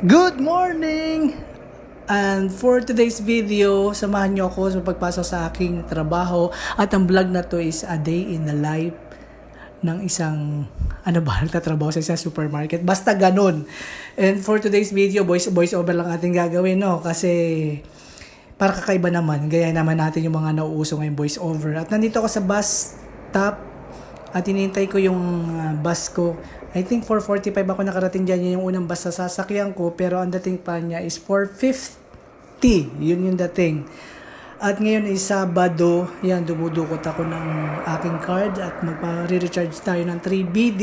Good morning! And for today's video, samahan niyo ako sa pagpasok sa aking trabaho. At ang vlog na to is a day in the life ng isang, ano ba, nagtatrabaho sa isang supermarket. Basta ganun. And for today's video, voice, voice over lang ating gagawin, no? Kasi para kakaiba naman, gaya naman natin yung mga nauuso ngayong voice over. At nandito ako sa bus stop at inintay ko yung uh, bus ko. I think 4.45 ako nakarating dyan. Yan yung unang bus sa sasakyan ko. Pero ang dating pa niya is 4.50. Yun yung dating. At ngayon is Sabado. Yan, dumudukot ako ng aking card at magpa-recharge tayo ng 3BD.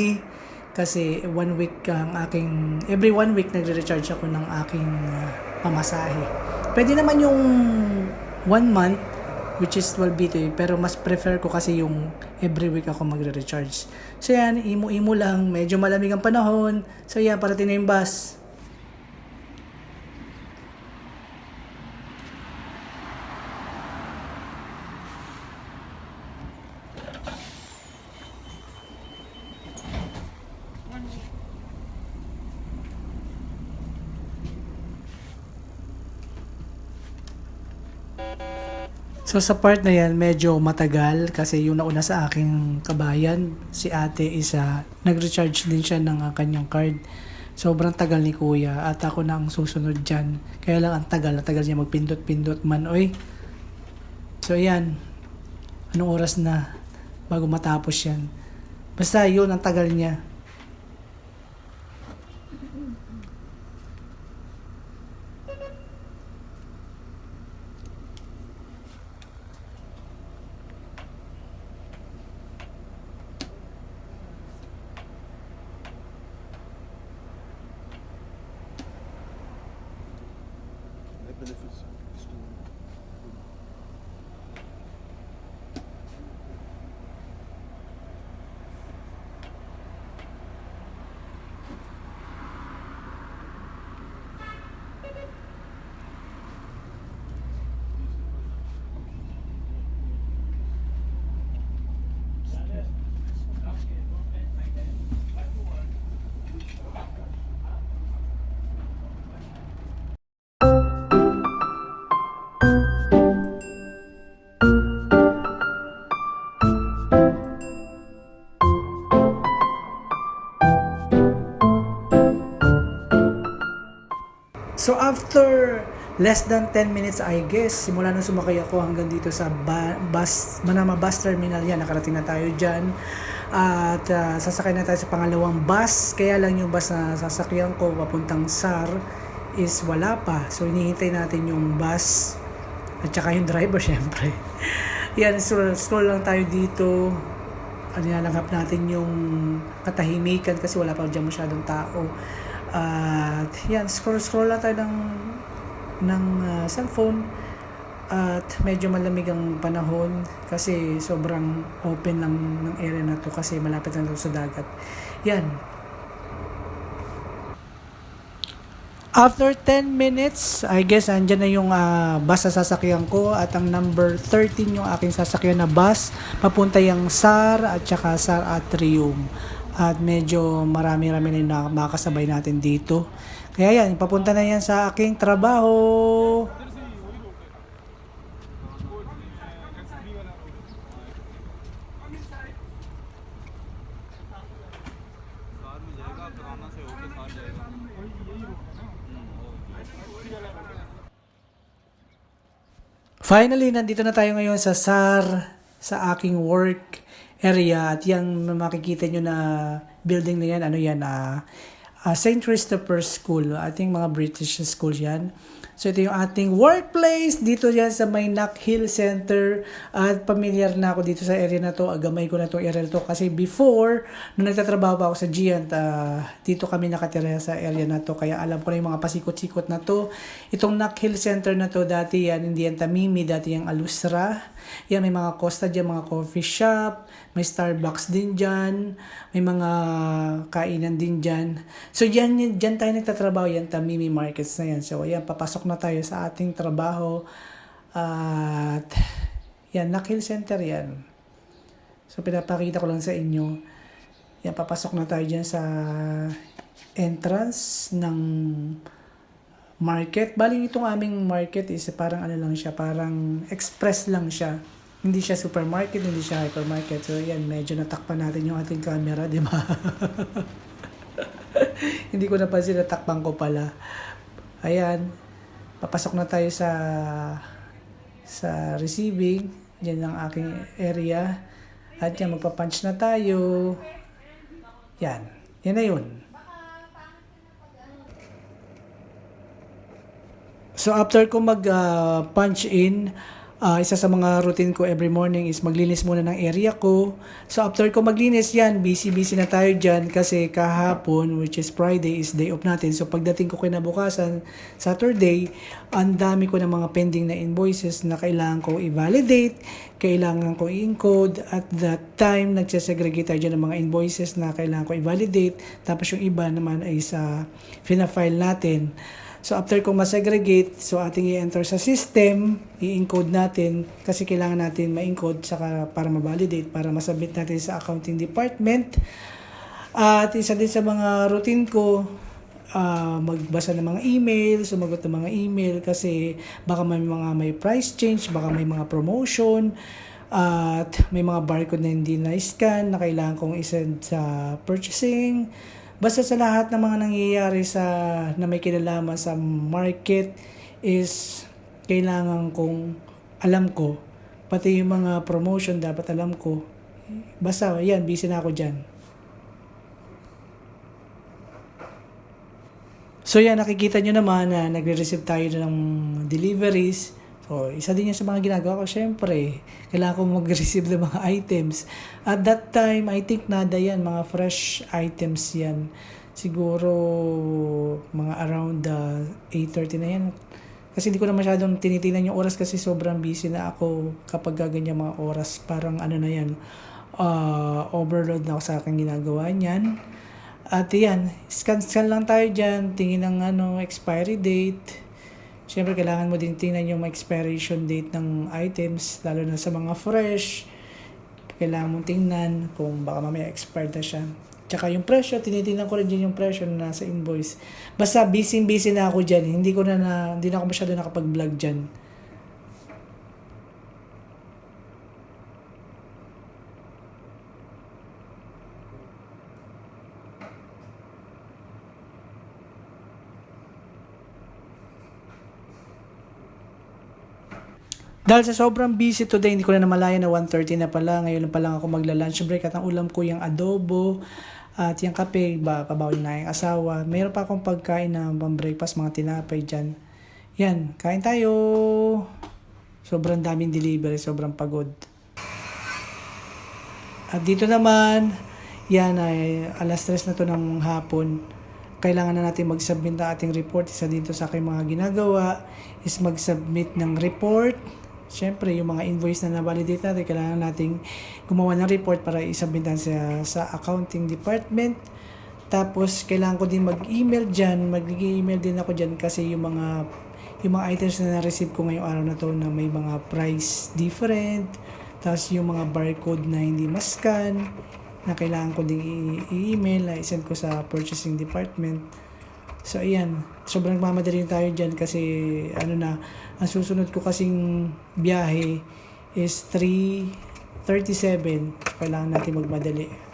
Kasi one week ang aking, every one week nagre-recharge ako ng aking uh, pamasahe. Pwede naman yung one month, which is 12 BT, pero mas prefer ko kasi yung every week ako magre-recharge. So yan, imo-imo lang, medyo malamig ang panahon. So yan, parating na yung bus. So sa part na yan, medyo matagal kasi yung nauna sa aking kabayan, si ate isa, nag-recharge din siya ng ah, kanyang card. Sobrang tagal ni kuya at ako na ang susunod dyan. Kaya lang ang tagal, ang tagal niya magpindot-pindot man. Oy. So ayan, anong oras na bago matapos yan. Basta yun, ang tagal niya. So after less than 10 minutes I guess, simula nung sumakay ako hanggang dito sa ba- bus, Manama Bus Terminal yan, nakarating na tayo dyan. At ah, sasakay na tayo sa pangalawang bus, kaya lang yung bus na sasakyan ko papuntang SAR is wala pa. So hinihintay natin yung bus at saka yung driver syempre. yan, scroll, scroll lang tayo dito. Ano natin yung katahimikan kasi wala pa dyan masyadong tao. At yan, scroll-scroll lang tayo ng, ng ah, cellphone. At medyo malamig ang panahon kasi sobrang open lang ng area na to kasi malapit lang sa dagat. Yan. After 10 minutes, I guess andyan na yung ah, bus sa sasakyan ko at ang number 13 yung aking sasakyan na bus papunta yung SAR at saka SAR Atrium at medyo marami-rami na makasabay natin dito. Kaya yan, papunta na yan sa aking trabaho. Finally, nandito na tayo ngayon sa SAR, sa aking work area. At yan, makikita nyo na building na yan, ano yan, ah ah, St. Christopher School. Ating mga British school yan. So, ito yung ating workplace dito yan sa may Knock Hill Center. At familiar na ako dito sa area na to. Agamay ko na itong area na to. Kasi before, nung nagtatrabaho pa ako sa Giant, ah, dito kami nakatira sa area na to. Kaya alam ko na yung mga pasikot-sikot na to. Itong Knock Hill Center na to, dati yan, hindi yan Tamimi, dati yung Alustra. Yan, may mga Costa dyan, mga coffee shop. May Starbucks din dyan. May mga kainan din dyan. So, dyan, dyan tayo nagtatrabaho. Yan, Tamimi Markets na yan. So, ayan, papasok na tayo sa ating trabaho. At, yan, Nakil Center yan. So, pinapakita ko lang sa inyo. Yan, papasok na tayo dyan sa entrance ng market. Bali itong aming market is parang ano lang siya, parang express lang siya. Hindi siya supermarket, hindi siya hypermarket. So yan, medyo natakpan natin yung ating camera, di ba? hindi ko napansin natakpan ko pala. Ayan, papasok na tayo sa sa receiving. Yan ang aking area. At yan, magpa-punch na tayo. Yan. Yan na yun. So after ko mag-punch in, ah, isa sa mga routine ko every morning is maglinis muna ng area ko. So after ko maglinis yan, busy-busy na tayo dyan kasi kahapon, which is Friday, is day off natin. So pagdating ko kinabukasan, Saturday, ang dami ko ng mga pending na invoices na kailangan ko i-validate, kailangan ko i-encode. At that time, nagsasegregate tayo dyan ng mga invoices na kailangan ko i-validate. Tapos yung iba naman ay sa fina-file natin. So after kong masegregate, so ating i-enter sa system, i-encode natin kasi kailangan natin ma-encode saka para ma-validate, para masubmit natin sa accounting department. At isa din sa mga routine ko, ah, magbasa ng mga email, sumagot ng mga email kasi baka may mga may price change, baka may mga promotion, at may mga barcode na hindi na-scan na kailangan kong isend sa purchasing. Basta sa lahat ng mga nangyayari sa na may kinalaman sa market is kailangan kong alam ko. Pati yung mga promotion dapat alam ko. Basta yan, busy na ako dyan. So yan, nakikita nyo naman na nagre-receive tayo ng deliveries. So, isa din yan sa mga ginagawa ko. Siyempre, kailangan ko mag-receive ng mga items. At that time, I think nada yan, mga fresh items yan. Siguro, mga around uh, 8.30 na yan. Kasi hindi ko na masyadong tinitingnan yung oras kasi sobrang busy na ako kapag gaganyan mga oras. Parang ano na yan, uh, overload na ako sa aking ginagawa niyan. At yan, scan-scan lang tayo dyan, tingin ng ano, expiry date. Siyempre, kailangan mo din tingnan yung expiration date ng items, lalo na sa mga fresh. Kailangan mong tingnan kung baka mamaya expired na siya. Tsaka yung presyo, tinitingnan ko rin dyan yung presyo na nasa invoice. Basta busy-busy na ako dyan. Hindi ko na, na hindi na ako masyado nakapag-vlog dyan. Dahil sa sobrang busy today, hindi ko na namalayan na 1.30 na pala. Ngayon pa lang ako magla-lunch break at ang ulam ko yung adobo at yung kape, ba, kabawal na yung asawa. Mayroon pa akong pagkain na pang breakfast, mga tinapay dyan. Yan, kain tayo. Sobrang daming delivery, sobrang pagod. At dito naman, yan ay alas 3 na to ng hapon. Kailangan na natin mag-submit ng ating report. Isa dito sa aking mga ginagawa is mag-submit ng report. Siyempre, yung mga invoice na na-validate natin, kailangan nating gumawa ng report para isubmitan sa, sa accounting department. Tapos, kailangan ko din mag-email dyan. Mag-email din ako dyan kasi yung mga yung mga items na na-receive ko ngayong araw na to na may mga price different. Tapos, yung mga barcode na hindi ma-scan na kailangan ko din i- i-email na isend ko sa purchasing department. So, ayan. Sobrang mamadali tayo dyan kasi, ano na, ang susunod ko kasing biyahe is 3.37. Kailangan natin magmadali.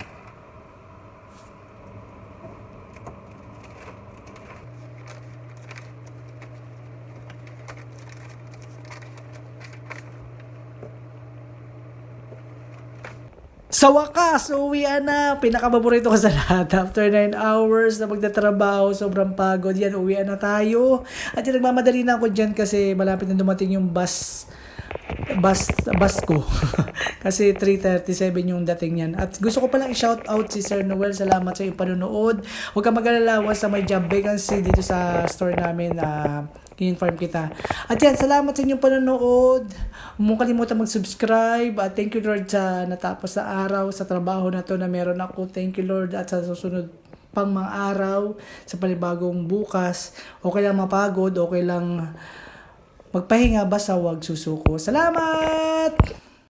Sa wakas, uwian na. Pinakababorito ko sa lahat. After 9 hours na magtatrabaho, sobrang pagod. Yan, uwian na tayo. At yung nagmamadali na ako dyan kasi malapit na dumating yung bus bus bus ko. kasi 3.37 yung dating yan. At gusto ko palang i-shout out si Sir Noel. Salamat sa iyong panonood. Huwag kang mag-alala sa may job vacancy dito sa store namin na in-inform kita. At yan, salamat sa inyong panonood. Huwag kalimutan mag-subscribe. At thank you Lord sa natapos na araw, sa trabaho na to na meron ako. Thank you Lord at sa susunod pang mga araw, sa panibagong bukas. Okay lang mapagod, okay lang magpahinga basta wag susuko. Salamat!